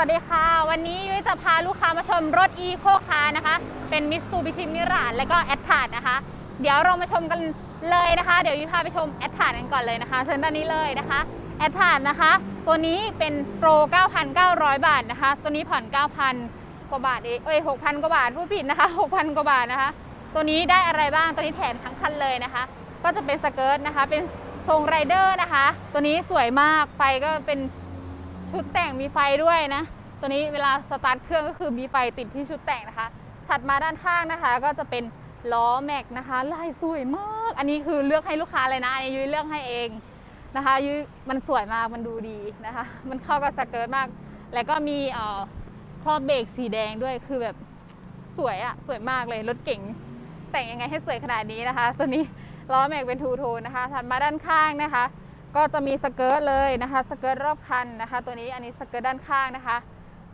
วัสดีค่ะ วันนี้ยุ้ยจะพาลูกค้ามาชมรถ e ีโคคานะคะ เป็นมิตซูบิชิมิราและก็แอดทาดนะคะ เดี๋ยวเรามาชมกันเลยนะคะ เดี๋ยวยุ้ยพาไปชมแอดทาดกันก่อนเลยนะคะเชิญด้านนี้เลยนะคะแอดทาดนะคะ ตัวนี้เป็นโปร 9,900 บาทนะคะ ตัวนี้ผ่อน 9,000 กว่าบาทเองเอ้ย6,000 กว่าบาทผู้ผิดนะคะ 6,000 กว่าบาทนะคะ ตัวนี้ได้อะไรบ้างตัวนี้แถมทั้งคันเลยนะคะ ก็จะเป็นสเกิร์ตนะคะ เป็นทรงไรเดอร์นะคะ ตัวนี้สวยมากไฟก็เป็น ชุดแต่งมีไฟด้วยนะ ตัวนี้เวลาสตาร์ทเครื่องก็คือมีไฟติดที่ชุดแต่งนะคะ ถัดมาด้านข้างนะคะ ก็จะเป็นล้อแม็กนะคะ ลายสวยมาก อันนี้คือเลือกให้ลูกค้าเลยนะอันนี้ยุ้ยเลือกให้เองนะคะยุ้ยมันสวยมากมันดูดีนะคะ มันเข้ากับสเกิร์ตมาก แล้วก็มีเอ่อครอบเบรกสีแดงด้วยคือแบบสวยอะสวยมากเลยรถเก๋งแต่งยังไงให้สวยขนาดนี้นะคะ ตัวนี้ล้อแม็กเป็นทูโทนนะคะถัดมาด้านข้างนะคะ ก็จะมีสเกิร์ตเลยนะคะสเกิร์ตรอบคันนะคะ ตัวนี้อันนี้สเกิร์ตด้านข้างนะคะ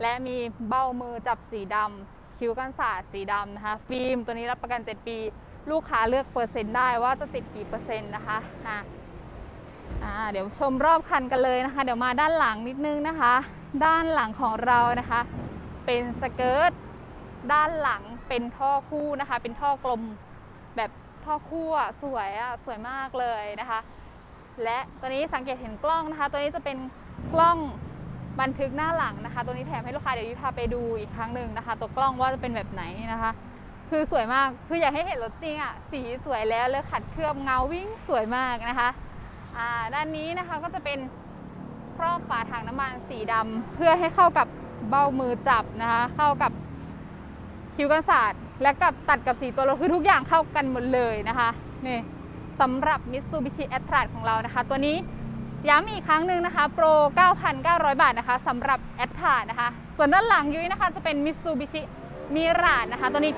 และมีเบ้ามือจับสีดำคิ้วกันศาสตร์สีดำนะคะฟิล์มตัวนี้รับประกัน 7 ปี ลูกค้าเลือกเปอร์เซ็นต์ได้ว่าจะติดกี่เปอร์เซ็นต์นะคะอะอ่าเดี๋ยวชมรอบคันกันเลยนะคะ เดี๋ยวมาด้านหลังนิดนึงนะคะ ด้านหลังของเรานะคะ เป็นสเกิร์ตด้านหลังเป็นท่อคู่นะคะ เป็นท่อกลมแบบท่อคู่อะสวยอะสวยมากเลยนะคะ และตัวนี้สังเกตเห็นกล้องนะคะ ตัวนี้จะเป็นกล้องบันทึกหน้าหลังนะคะ ตัวนี้แถมให้ลูกค้าเดี๋ยวยุพาไปดูอีกครั้งหนึ่งนะคะ ตัวกล้องว่าจะเป็นแบบไหนนะคะ คือสวยมากคืออยากให้เห็นรถจริงอะ่ะสีสวยแล้วเลยขัดเคลือบเงาวิ่งสวยมากนะคะอ่าด้านนี้นะคะก็จะเป็นครอบฝาถังน้ำมันสีดำเพื่อให้เข้ากับเบ้ามือจับนะคะ เข้ากับคิ้วกันศาสตร์และกับตัดกับสีตัวรถคือทุกอย่างเข้ากันหมดเลยนะคะนี่ สำหรับ Mitsubishi a t r a ของเรานะคะ ตัวนี้ย้ำอีกครั้งหนึ่งนะคะโปร 9,900 บาทนะคะสำหรับ a t r a นะคะ ส่วนด้านหลังยุ้ยนะคะจะเป็น Mitsubishi m i r a นะคะ ตัวนี้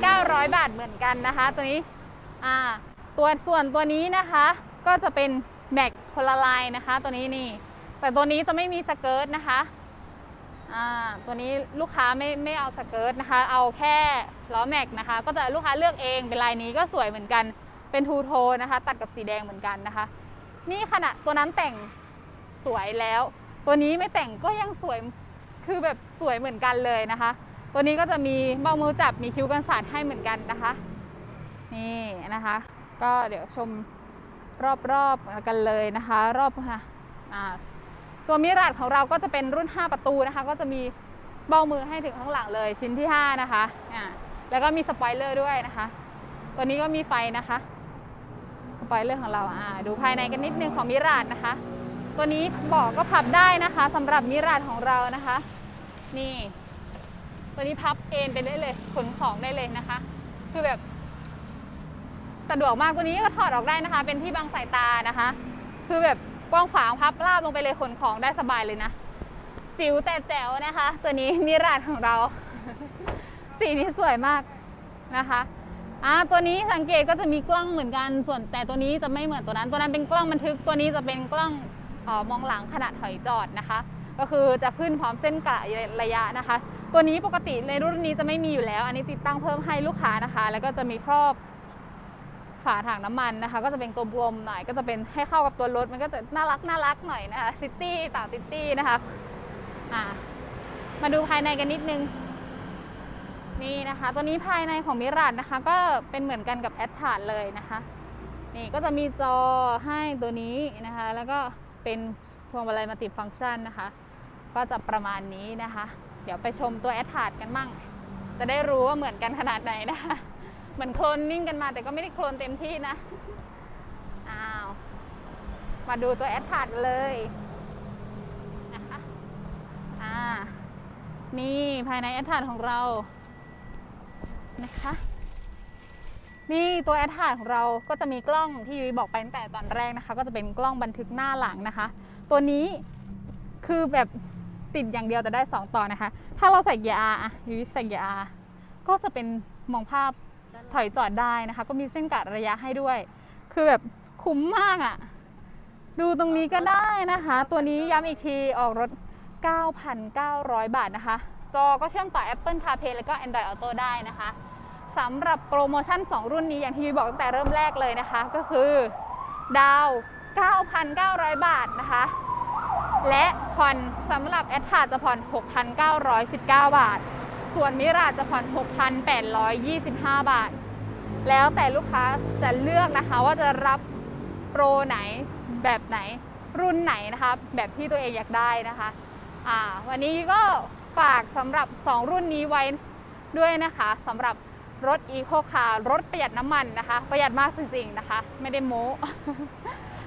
9,900 บาทเหมือนกันนะคะ ตัวนี้อ่าตัวส่วนตัวนี้นะคะก็จะเป็นแม็กพลไลน์นะคะ ตัวนี้นี่ แต่ตัวนี้จะไม่มีสเกิร์ตนะคะอ่าตัวนี้ลูกค้าไม่ไม่เอาสเกิร์ตนะคะ เอาแค่ล้อแม็กนะคะ ก็จะลูกค้าเลือกเองเป็นลายนี้ก็สวยเหมือนกัน เป็นทูโทนะคะ ตัดกับสีแดงเหมือนกันนะคะ นี่ขณะตัวนั้นแต่งสวยแล้ว ตัวนี้ไม่แต่งก็ยังสวยคือแบบสวยเหมือนกันเลยนะคะ ตัวนี้ก็จะมีเบ้ามือจับมีคิ้วกันสาดให้เหมือนกันนะคะ นี่นะคะ ก็เดี๋ยวชมรอบๆกันเลยนะคะ รอบค่ะตัวมิราดของเราก็จะเป็นรุ่น 5 ประตูนะคะ ก็จะมีเบ้ามือให้ถึงข้างหลังเลยชิ้นที่ 5 นะคะ แล้วก็มีสปอยเลอร์ด้วยนะคะ ตัวนี้ก็มีไฟนะคะ ปอยเลอร์ของเราอ่าดูภายในกันนิดนึงของมิราดนะคะ ตัวนี้บอกก็พับได้นะคะสำหรับมิราดของเรานะคะ นี่ ตัวนี้พับเอนไปเลยเลยขนของได้เลยนะคะ คือแบบสะดวกมากตัวนี้ก็ถอดออกได้นะคะ เป็นที่บังสายตานะคะ คือแบบกว้างขวางพับราบลงไปเลยขนของได้สบายเลยนะจิ๋วแต่แจ๋วนะคะ ตัวนี้มิราดของเรา สีนี้สวยมากนะคะ อ่าตัวนี้สังเกตก็จะมีกล้องเหมือนกันส่วน แต่ตัวนี้จะไม่เหมือนตัวนั้น ตัวนั้นเป็นกล้องบันทึกตัวนี้จะเป็นกล้องออมองหลังขณะถอยจอดนะคะ ก็คือจะขึ้นพร้อมเส้นกะระยะนะคะ ตัวนี้ปกติในรุ่นนี้จะไม่มีอยู่แล้ว อันนี้ติดตั้งเพิ่มให้ลูกค้านะคะ แล้วก็จะมีครอบฝาถังน้ำมันนะคะ ก็จะเป็นกลมๆหน่อยก็จะเป็นให้เข้ากับตัวรถมันก็จะน่ารักน่ารักหน่อยนะคะซิตี้ต่างซิตี้นะคะอ่ามาดูภายในกันนิดนึง นี่นะคะ ตัวนี้ภายในของมิราดนะคะ ก็เป็นเหมือนกันกับแอดทาดเลยนะคะ นี่ก็จะมีจอให้ตัวนี้นะคะ แล้วก็เป็นพวงมาลัยมัลติฟังก์ชันนะคะ ก็จะประมาณนี้นะคะ เดี๋ยวไปชมตัวแอดทาดกันมั่งจะได้รู้ว่าเหมือนกันขนาดไหนนะคะเหมือนโคลนนิ่งกันมาแต่ก็ไม่ได้โคลนเต็มที่นะอ้าวมาดูตัวแอดทาดเลยนะคะอ่านี่ภายในแอดทาดของเรา นะคะ นี่ตัวแอดทาดของเราก็จะมีกล้องที่ยุ้ยบอกไปตั้งแต่ตอนแรกนะคะ ก็จะเป็นกล้องบันทึกหน้าหลังนะคะ ตัวนี้คือแบบติดอย่างเดียวแต่ได้ 2 ต่อนะคะ ถ้าเราใส่เกียร์ R อะยุ้ยใส่เกียร์ R ก็จะเป็นมองภาพถอยจอดได้นะคะ ก็มีเส้นกัดระยะให้ด้วย คือแบบคุ้มมากอะ ดูตรงนี้ก็ได้นะคะ ตัวนี้ย้ำอีกทีออกรถ 9,900 บาทนะคะ จอก็เชื่อมต่อ Apple CarPlay แล้วก็ Android Auto ได้นะคะ สำหรับโปรโมชั่น 2 รุ่นนี้อย่างที่ยุ้ยบอกตั้งแต่เริ่มแรกเลยนะคะ ก็คือดาว 9,900 บาทนะคะ และผ่อนสำหรับแอดทาจะผ่อน 6,919 บาท ส่วนมิราจะผ่อน 6,825 บาท แล้วแต่ลูกค้าจะเลือกนะคะว่าจะรับโปรไหนแบบไหนรุ่นไหนนะคะแบบที่ตัวเองอยากได้นะคะอ่าวันนี้ก็ฝากสำหรับ 2 รุ่นนี้ไว้ด้วยนะคะสำหรับ รถ e c o Car รถประหยัดน้ำมันนะคะ ประหยัดมากจริงๆนะคะ ไม่ได้โม้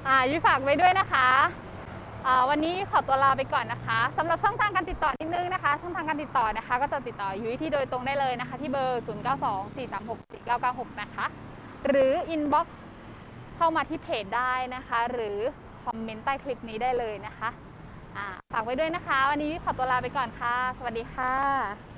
อ่ายุ้ยฝากไว้ด้วยนะคะวันนี้ขอตัวลาไปก่อนนะคะสำหรับช่องทางการติดต่อนิดนึงนะคะ ช่องทางการติดต่อนะคะ ก็จะติดต่อยุ้ยที่โดยตรงได้เลยนะคะ ที่เบอร์ 0924364996 นะคะ หรือ inbox เข้ามาที่เพจได้นะคะ หรือคอมเมนต์ใต้คลิปนี้ได้เลยนะคะฝากไว้ด้วยนะคะ วันนี้ขอตัวลาไปก่อนค่ะ สวัสดีค่ะ